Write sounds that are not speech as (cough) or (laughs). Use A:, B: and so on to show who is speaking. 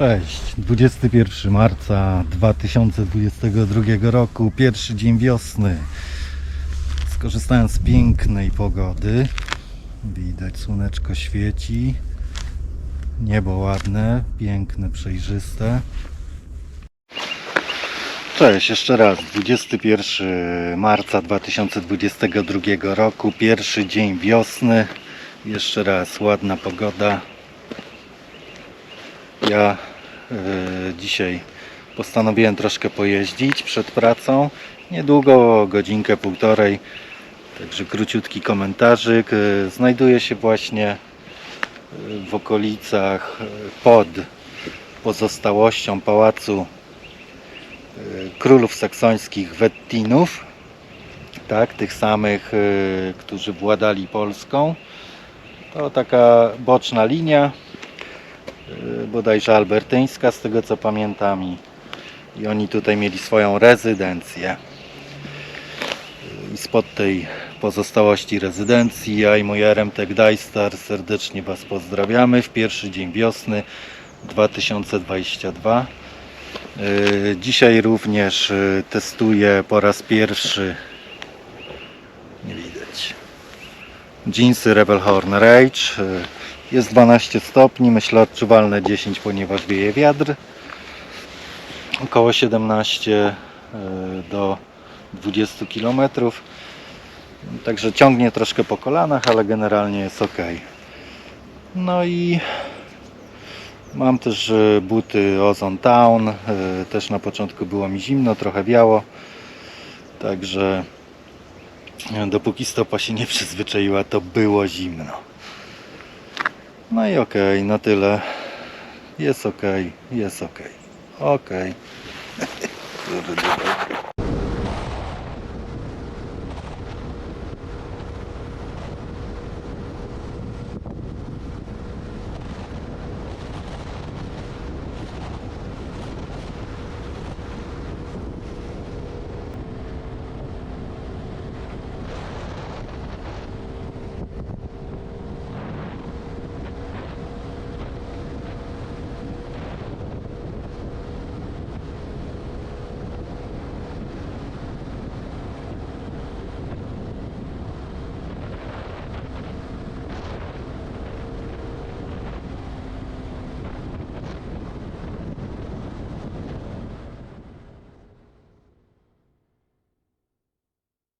A: Cześć, 21 marca 2022 roku, pierwszy dzień wiosny. Skorzystałem z pięknej pogody. Widać, słoneczko świeci. Niebo ładne, piękne, przejrzyste. Cześć, jeszcze raz. 21 marca 2022 roku, pierwszy dzień wiosny. Jeszcze raz ładna pogoda. Ja dzisiaj postanowiłem troszkę pojeździć przed pracą. Niedługo, godzinkę, półtorej. Także króciutki komentarzyk. E, Znajduję się właśnie e, w okolicach e, pod pozostałością pałacu e, królów saksońskich Wettinów. Tak, tych samych, e, którzy władali Polską. To taka boczna linia bodajże albertyńska z tego co pamiętam i, i oni tutaj mieli swoją rezydencję Y, i spod tej pozostałości rezydencji ja i mój RMT Gdaństar serdecznie Was pozdrawiamy w pierwszy dzień wiosny 2022 Y, dzisiaj również y, testuję po raz pierwszy nie widać Jeansy Rebel Horn Rage. Jest 12 stopni, myślę odczuwalne 10, ponieważ wieje wiatr. Około 17 y, do 20 km. Także ciągnie troszkę po kolanach, ale generalnie jest ok. No i mam też y, buty Ozone Town. Y, Też na początku było mi zimno, trochę wiało. Także Dopóki stopa się nie (laughs) przyzwyczaiła, to było zimno. No i okej, na tyle. Jest okej, jest. Kurde, (laughs) dobra.